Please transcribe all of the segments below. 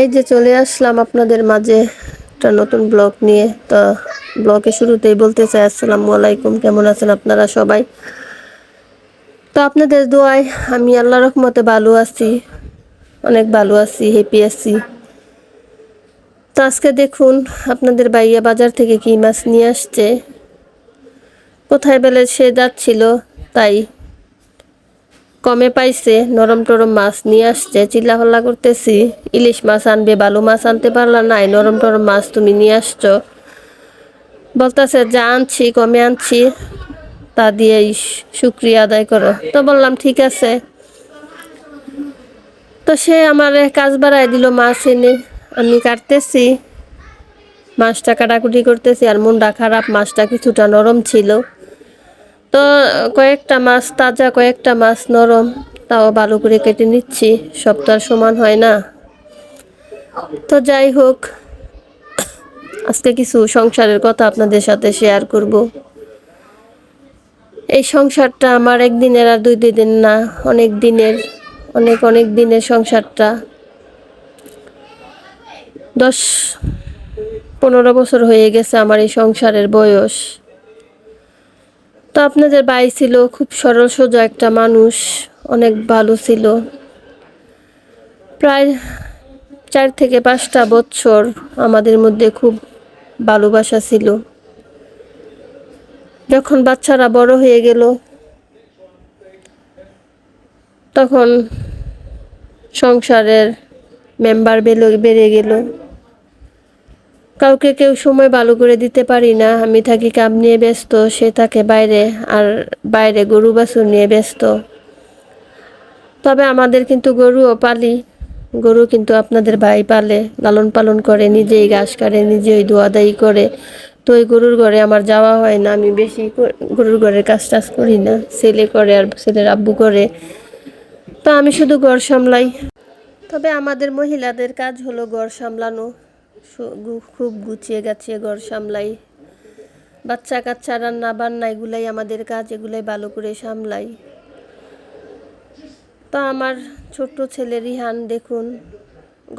এই যে চলে আসলাম আপনাদের মাঝে একটা নতুন ব্লগ নিয়ে। তো ব্লগে শুরুতেই বলতে চাই, আসসালামু আলাইকুম, কেমন আছেন আপনারা সবাই? তো আপনাদের দোয়ায় আমি আল্লাহ রহমতে ভালো আছি, অনেক ভালো আছি হ্যাপি আছি। তো আজকে দেখুন, আপনাদের বাইয়া বাজার থেকে কি মাছ নিয়ে আসছে। কোথায় বেলে সে যাচ্ছিল, তাই কমে পাইছে, নরম টরম মাছ নিয়ে আসছে, চিল্লাফাল্লা করতেছি। ইলিশ মাছ আনবে, বালু মাছ আনতে পারলা নাই, নরম টরম মাছ তুমি নিয়ে আসছো। বলতেছে, যা আনছি, কমে আনছি, তা দিয়েই শুক্রিয়া আদায় করো। তো বললাম, ঠিক আছে। তো সে আমার কাজ বাড়াই দিল মাছ এনে। আমি কাটতেছি, মাছটা কাটাকুটি করতেছি, আর মনটা খারাপ, মাছটা কিছুটা নরম ছিল। তো কয়েকটা মাছ, তাজা কয়েকটা মাছ নরম। তাও ভালো করে কেটে নিচ্ছি। সব তো আর সমান হয় না। তো যাই হোক, আজকে কিছু সংসারের কথা আপনাদের সাথে শেয়ার করব। এই সংসারটা আমার একদিনের আর দুই দিন না, অনেক দিনের, অনেক অনেক দিনের সংসারটা। দশ, পনেরো বছর হয়ে গেছে আমার এই সংসারের বয়স। তো আপনাদের ভাই ছিল, খুব সরল সোজা একটা মানুষ, অনেক ভালো ছিল। প্রায় চার থেকে পাঁচটা বছর আমাদের মধ্যে খুব ভালোবাসা ছিল। যখন বাচ্চারা বড় হয়ে গেল, তখন সংসারের মেম্বার বেড়ে গেল। কাউকে কেউ সময় ভালো করে দিতে পারি না। আমি থাকি কাম নিয়ে ব্যস্ত, সে থাকে বাইরে, আর বাইরে গরু বাছুর নিয়ে ব্যস্ত। তবে আমাদের কিন্তু গরুও পালি। গরু কিন্তু আপনাদের ভাই পালে, লালন পালন করে, নিজেই ঘাস কাটে, নিজেই দোয়াদাই করে। তো ওই গরুর ঘরে আমার যাওয়া হয় না। আমি বেশি গরুর ঘরের কাজ টাজ করি না। ছেলে করে আর ছেলের আব্বু করে। তো আমি শুধু ঘর সামলাই। তবে আমাদের মহিলাদের কাজ হলো ঘর সামলানো। খুব গুছিয়ে গাছিয়ে ঘর সামলাই। বাচ্চা কাচ্চা রান্না বান্না এগুলাই আমাদের কাজ, এগুলাই ভালো করে সামলাই। তো আমার ছোট্ট ছেলে রিহান, দেখুন,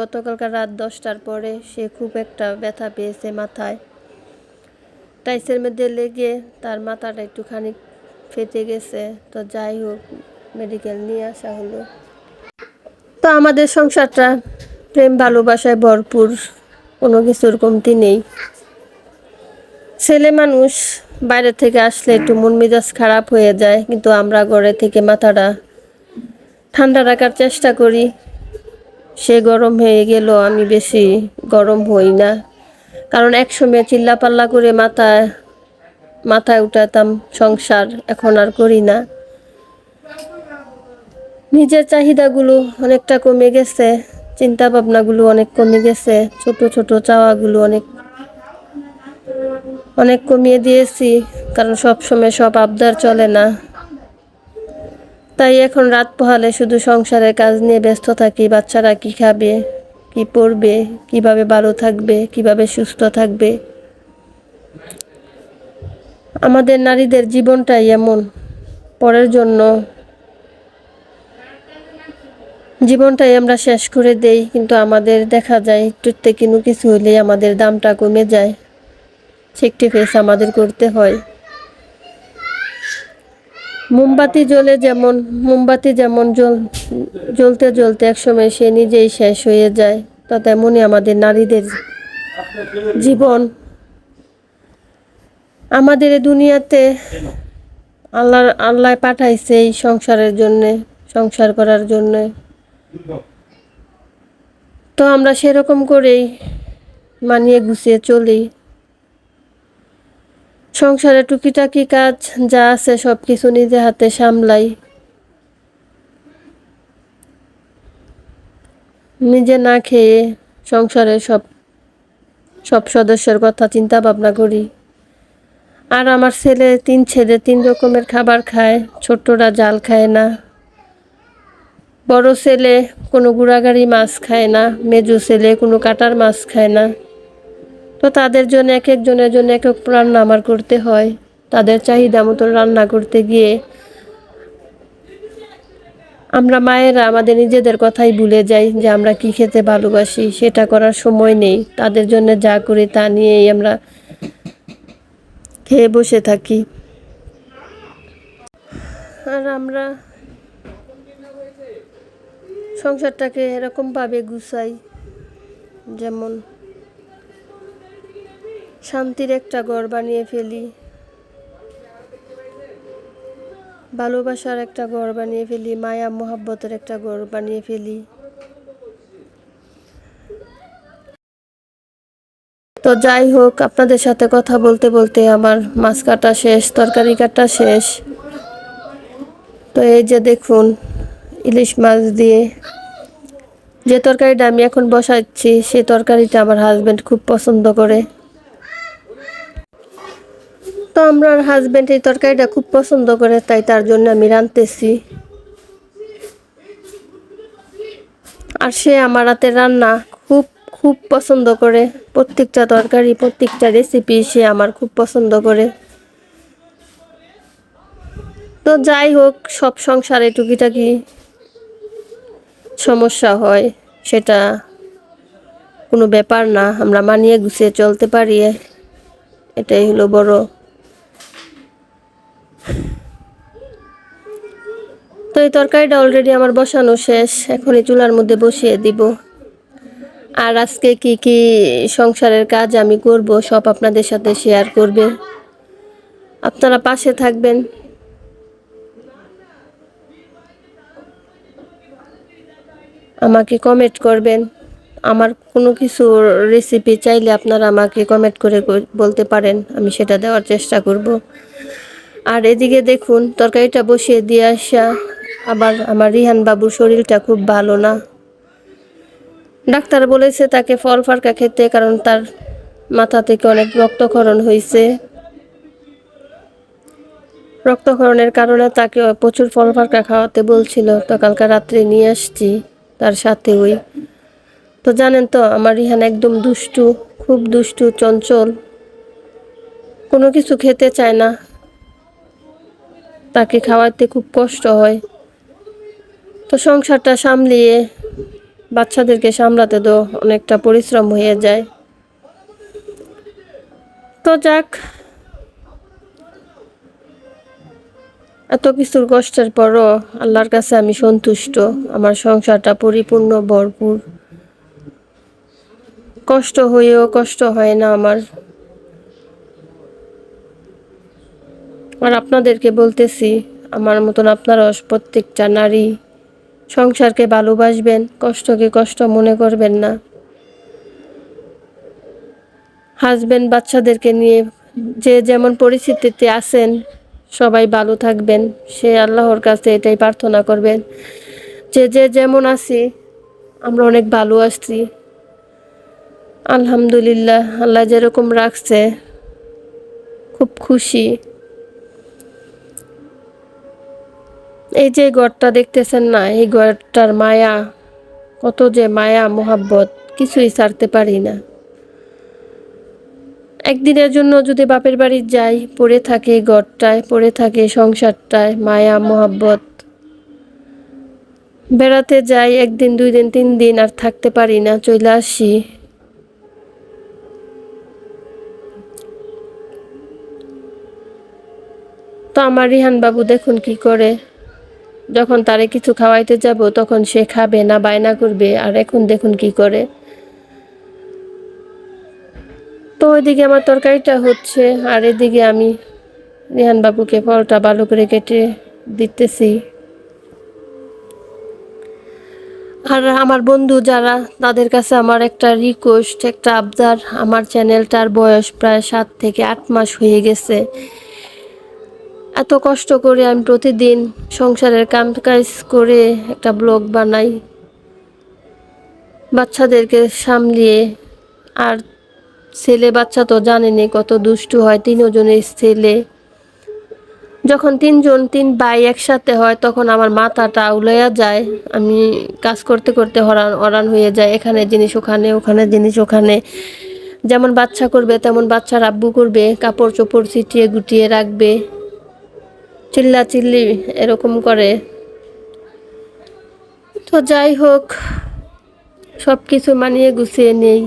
গতকালকার রাত দশটার পরে সে খুব একটা ব্যথা পেয়েছে মাথায়। টাইসের মধ্যে লেগে তার মাথাটা একটুখানি ফেটে গেছে। তো যাই হোক, মেডিকেল নিয়ে আসা হলো। তো আমাদের সংসারটা প্রেম ভালোবাসায় ভরপুর। কোনো কিছুর কমতি নেই। ছেলে মানুষ বাইরে থেকে আসলে একটু মন মেজাজ খারাপ হয়ে যায়, কিন্তু আমরা ঘরে থেকে মাথাটা ঠান্ডা রাখার চেষ্টা করি। সে গরম হয়ে গেল আমি বেশি গরম হই না। কারণ একসময় চিল্লা পাল্লা করে মাথায় মাথায় উঠাতাম, সংসার এখন আর করি না। নিজের চাহিদাগুলো অনেকটা কমে গেছে। চিন্তা ভাবনাগুলো অনেক কমে গেছে, ছোট ছোট চাওয়াগুলো অনেক অনেক কমিয়ে দিয়েছি, কারণ সব সময় সব আবদার চলে না। তাই এখন রাত পোহালে শুধু সংসারের কাজ নিয়ে ব্যস্ত থাকি, বাচ্চারা কি খাবে, কি পড়বে, কীভাবে ভালো থাকবে, কীভাবে সুস্থ থাকবে। আমাদের নারীদের জীবনটাই এমন, পরের জন্য জীবনটাই আমরা শেষ করে দেই, কিন্তু আমাদের দেখা যায় একটু থেকে কিছু হলেই আমাদের দামটা কমে যায়। ফেস আমাদের করতে হয়। মোমবাতি জ্বলে যেমন, মোমবাতি যেমন জ্বল, জ্বলতে জ্বলতে একসময় সে নিজেই শেষ হয়ে যায়, তো তেমনই আমাদের নারীদের জীবন। আমাদের দুনিয়াতে আল্লাহ আল্লাহ পাঠাইছে এই সংসারের জন্যে, সংসার করার জন্যে। তো আমরা সেরকম করেই মানিয়ে গুছিয়ে চলি। সংসারে টুকিটাকি কাজ যা আছে সব কিছু নিজে হাতে সামলাই। নিজে না খেয়ে সংসারে সব সব সদস্যের কথা চিন্তা ভাবনা করি। আর আমার ছেলে তিন ছেলে তিন রকমের খাবার খায় ছোট্টরা জাল খায় না। বড় ছেলে, কোনো গুড়াগাড়ি মাছ খায় না, মেজু ছেলে, কোনো কাটার মাছ খায় না। তো তাদের জন্য এক একজনের জন্য এক এক রান্না আমার করতে হয়। তাদের চাহিদা মতো রান্না করতে গিয়ে আমরা মায়েরা আমাদের নিজেদের কথাই ভুলে যাই যে আমরা কি খেতে ভালোবাসি, সেটা করার সময় নেই। তাদের জন্য যা করি তা নিয়েই আমরা খেয়ে বসে থাকি। আর আমরা সংসারটাকে এরকমভাবে গুছাই, যেমন শান্তির একটা ঘর বানিয়ে ফেলি, ভালোবাসার একটা ঘর বানিয়ে ফেলি, মায়া, মোহাব্বতের একটা ঘর বানিয়ে ফেলি। তো যাই হোক, আপনাদের সাথে কথা বলতে বলতে আমার মাছ কাটা শেষ, তরকারি কাটা শেষ। তো এই যে দেখুন ইলিশ মাছ দিয়ে যে তরকারিটা আমি এখন বসাচ্ছি সেই তরকারিটা আমার হাজব্যান্ড খুব পছন্দ করে। তো আমার হাজব্যান্ড এই তরকারিটা খুব পছন্দ করে, তাই তার জন্য আমি রাঁধতেছি। আর সে আমার হাতে রান্না খুব খুব পছন্দ করে। প্রত্যেকটা তরকারি, প্রত্যেকটা রেসিপি সে আমার খুব পছন্দ করে। তো যাই হোক, সব সংসারে টুকিটাকি সমস্যা হয়, সেটা কোনো ব্যাপার না। আমরা মানিয়ে গুছিয়ে চলতে পারি। এটাই হলো বড়। তো এই তরকারিটা অলরেডি আমার বসানো শেষ। এখন এই চুলার মধ্যে বসিয়ে দিব। আর আজকে কি কি সংসারের কাজ আমি করব সব আপনাদের সাথে শেয়ার করবে। আপনারা পাশে থাকবেন। আমাকে কমেন্ট করবেন। আমার কোনো কিছু রেসিপি চাইলে আপনারা আমাকে কমেন্ট করে বলতে পারেন, আমি সেটা দেওয়ার চেষ্টা করব। আর এদিকে দেখুন, তরকারিটা বসিয়ে দিয়ে আসা। আবার আমার রিহান বাবুর শরীরটা খুব ভালো না। ডাক্তার বলেছে তাকে ফল ফারকা খেতে, কারণ তার মাথা থেকে অনেক রক্তক্ষরণ হয়েছে। রক্তক্ষরণের কারণে তাকে প্রচুর ফল ফারকা খাওয়াতে বলছিল। তো কালকে রাত্রে নিয়ে আসছি। তার সাথে ওই। তো জানেন তো, আমার রিহান একদম দুষ্টু, খুব দুষ্টু, চঞ্চল। কোনো কিছু খেতে চায় না। তাকে খাওয়াতে খুব কষ্ট হয়। তো সংসারটা সামলিয়ে বাচ্চাদেরকে সামলাতে তো অনেকটা পরিশ্রম হয়ে যায়। তো যাক এত কিছুর কষ্টের পরও আল্লাহর কাছে আমি সন্তুষ্ট। আমার সংসারটা পরিপূর্ণ, ভরপুর। কষ্ট হয়েও কষ্ট হয় না আমার। আর আপনাদেরকে বলতেছি, আমার মতন আপনারা প্রত্যেকটা নারী সংসারকে ভালোবাসবেন, কষ্টকে কষ্ট মনে করবেন না। হাজবেন্ড বাচ্চাদেরকে নিয়ে যে যেমন পরিস্থিতিতে আছেন সবাই ভালো থাকবেন। সে আল্লাহর কাছে এটাই প্রার্থনা করবেন যে যে যেমন আছি, আমরা অনেক ভালো আছি। আলহামদুলিল্লাহ, আল্লাহ যেরকম রাখছে, খুব খুশি। এই যে ঘরটা দেখতেছেন না, এই ঘরটার মায়া, কত যে মায়া, মোহাব্বত, কিছুই ছাড়তে পারি না। একদিনের জন্য যদি বাপের বাড়ি যাই, পড়ে থাকে ঘরটায় পড়ে থাকে সংসারটায়, মায়া, মোহাব্বত। বেড়াতে যাই একদিন, দুই দিন, তিন দিন আর থাকতে পারি না, চলে আসি। তো আমার রিহান বাবু দেখুন কি করে। যখন তারে কিছু খাওয়াইতে যাব, তখন সে খাবে না, বায়না করবে, আর এখন দেখুন কি করে। তো ওইদিকে আমার তরকারিটা হচ্ছে, আর এদিকে আমি রিহান বাবুকে ফলটা ভালো করে কেটে দিতেছি। আর আমার বন্ধু যারা, তাদের কাছে আমার একটা রিকোয়েস্ট একটা আবদার, আমার চ্যানেলটার বয়স প্রায় সাত থেকে আট মাস হয়ে গেছে। এত কষ্ট করে আমি প্রতিদিন সংসারের কাম কাজ করে একটা ব্লগ বানাই, বাচ্চাদেরকে সামলিয়ে, আর ছেলে বাচ্চা তো জানেনি কত দুষ্টু হয় তিনজনের ছেলে। যখন তিনজন, তিন ভাই একসাথে হয়, তখন আমার মাথাটা উলাইয়া যায়। আমি কাজ করতে করতে হরান অরান হয়ে যায়, এখানে জিনিস ওখানে ওখানে জিনিস ওখানে। যেমন বাচ্চা করবে, তেমন বাচ্চার আব্বু করবে, কাপড় চোপড় ছিটিয়ে গুটিয়ে রাখবে। চিল্লা চিল্লি এরকম করে। তো যাই হোক সব কিছু মানিয়ে গুছিয়ে নেই।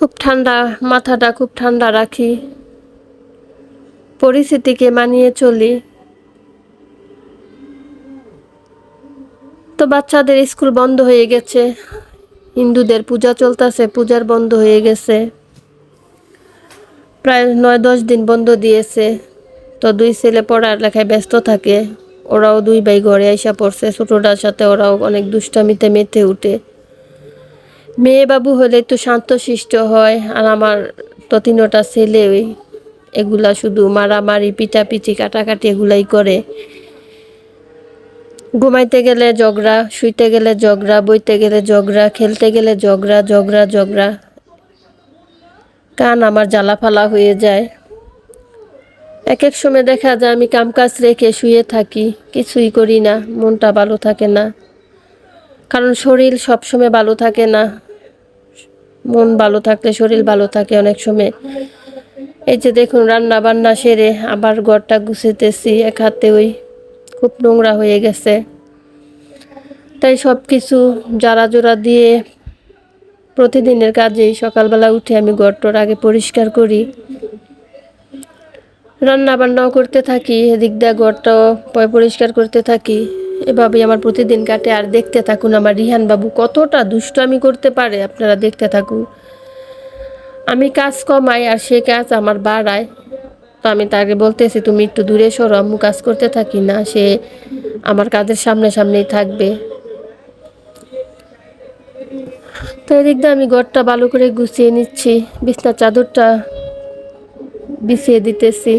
খুব ঠান্ডা, মাথাটা খুব ঠান্ডা রাখি। পরিস্থিতিকে মানিয়ে চলি। তো বাচ্চাদের স্কুল বন্ধ হয়ে গেছে। হিন্দুদের পূজা চলতেছে, পূজার বন্ধ হয়ে গেছে। প্রায় নয়, দশ দিন বন্ধ দিয়েছে। তো দুই ছেলে পড়ার লেখায় ব্যস্ত থাকে। ওরাও দুই ভাই ঘরে আইসা পড়ছে। ছোটোটার সাথে ওরাও অনেক দুষ্টামিতে মেতে উঠে। মেয়ে বাবু হলে একটু শান্তশিষ্ট হয়, আর আমার তো তিনোটা ছেলে এগুলা শুধু মারামারি, পিটাপিটি, কাটাকাটি এগুলাই করে। ঘুমাইতে গেলে ঝগড়া, শুইতে গেলে ঝগড়া, বইতে গেলে ঝগড়া, খেলতে গেলে ঝগড়া ঝগড়া ঝগড়া। কান আমার জ্বালাফালা হয়ে যায়। এক এক সময় দেখা যায় আমি কামকাজ রেখে শুয়ে থাকি, কিছুই করি না, মনটা ভালো থাকে না। কারণ শরীর সবসময় ভালো থাকে না। মন ভালো থাকলে, শরীর ভালো থাকে অনেক সময়। এই যে দেখুন রান্না বান্না সেরে আবার ঘরটা গুছিতেছি এক হাতে ওই খুব নোংরা হয়ে গেছে। তাই সব কিছু জারা জোড়া দিয়ে প্রতিদিনের কাজেই সকালবেলা উঠে আমি ঘরটোর আগে পরিষ্কার করি। রান্না বান্নাও করতে থাকি, এদিক দিয়ে ঘরটাও পরিষ্কার করতে থাকি। এভাবেই আমার প্রতিদিন কাটে। আর দেখতে থাকুন আমার রিহান বাবু কতটা দুষ্ট আমি করতে পারে, আপনারা দেখতে থাকুন। আমি কাজ কমাই আর সে কাজ আমার বাড়ায়। তো আমি তাকে বলতেছি, তুমি একটু দূরে সরো, আম্মু কাজ করতে থাকি না, সে আমার কাজের সামনে সামনেই থাকবে। তো এদিক দিয়ে আমি ঘরটা ভালো করে গুছিয়ে নিচ্ছি, বিছনার চাদরটা বিছিয়ে দিতেছি।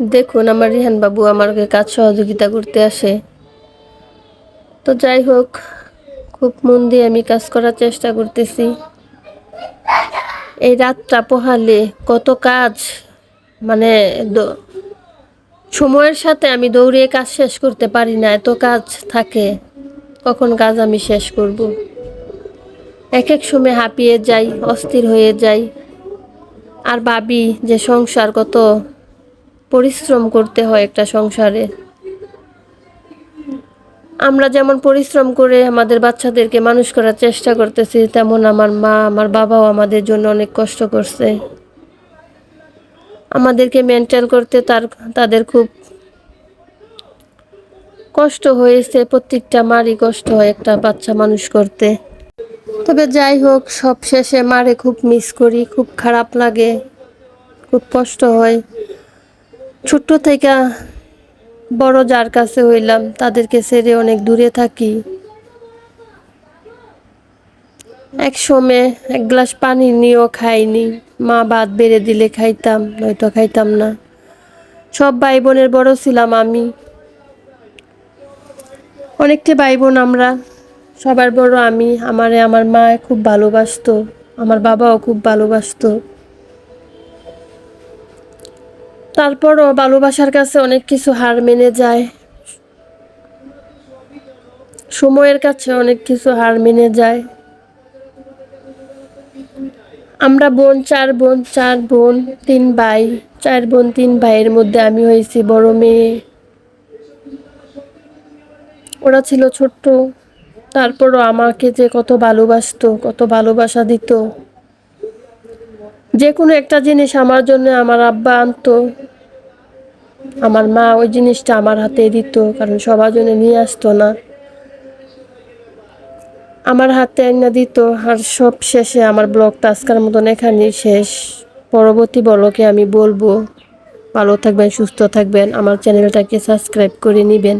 দেখুন আমার রিহান বাবু আমাকে কাজ সহযোগিতা করতে আসে। তো যাই হোক, খুব মন দিয়ে আমি কাজ করার চেষ্টা করতেছি। এই রাতটা পোহালে কত কাজ মানে সময়ের সাথে আমি দৌড়িয়ে কাজ শেষ করতে পারি না, এত কাজ থাকে। কখন কাজ আমি শেষ করব? এক এক সময় হাঁপিয়ে যাই, অস্থির হয়ে যাই। আর ভাবি যে সংসার কত পরিশ্রম করতে হয় একটা সংসারে। আমরা যেমন পরিশ্রম করে আমাদের বাচ্চাদেরকে মানুষ করার চেষ্টা করতেছি, তেমন আমার মা, আমার বাবাও আমাদের জন্য অনেক কষ্ট করছে। আমাদেরকে মেন্টাল করতে তার, তাদের খুব কষ্ট হয়েছে, প্রত্যেকটা মারই কষ্ট হয় একটা বাচ্চা মানুষ করতে। তবে যাই হোক সব শেষে মারে খুব মিস করি, খুব খারাপ লাগে, খুব কষ্ট হয়। ছোট্ট থেকে বড় যার কাছে হইলাম, তাদেরকে ছেড়ে অনেক দূরে থাকি। এক সময় এক গ্লাস পানি নিয়েও খাইনি। মা ভাত বেড়ে দিলে খাইতাম, নয়তো খাইতাম না। সব ভাই বোনের বড় ছিলাম আমি। অনেকটি ভাই বোন আমরা, সবার বড় আমি। আমারে আমার মা খুব ভালোবাসতো, আমার বাবাও খুব ভালোবাসতো। তারপরও ভালোবাসার কাছে অনেক কিছু হার মেনে যায়। সময়ের কাছে অনেক কিছু হার মেনে যায়। আমরা বোন, চার বোন চার বোন, তিন ভাই, চার বোন, তিন ভাইয়ের মধ্যে আমি হয়েছি বড় মেয়ে। ওরা ছিল ছোট্ট, তারপরও আমাকে যে কত ভালোবাসতো, কত ভালোবাসা দিত। যে কোনো একটা জিনিস আমার জন্য আমার আব্বা আনতো, আমার মা ওই জিনিসটা আমার হাতে দিত, কারণ সবার জন্য নিয়ে আসতো না। আমার হাতে এনে দিত আর সব শেষে আমার ব্লগটা আজকের মতন এখানেই শেষ। পরবর্তী ব্লগে আমি বলব, ভালো থাকবেন, সুস্থ থাকবেন, আমার চ্যানেলটাকে সাবস্ক্রাইব করে নেবেন।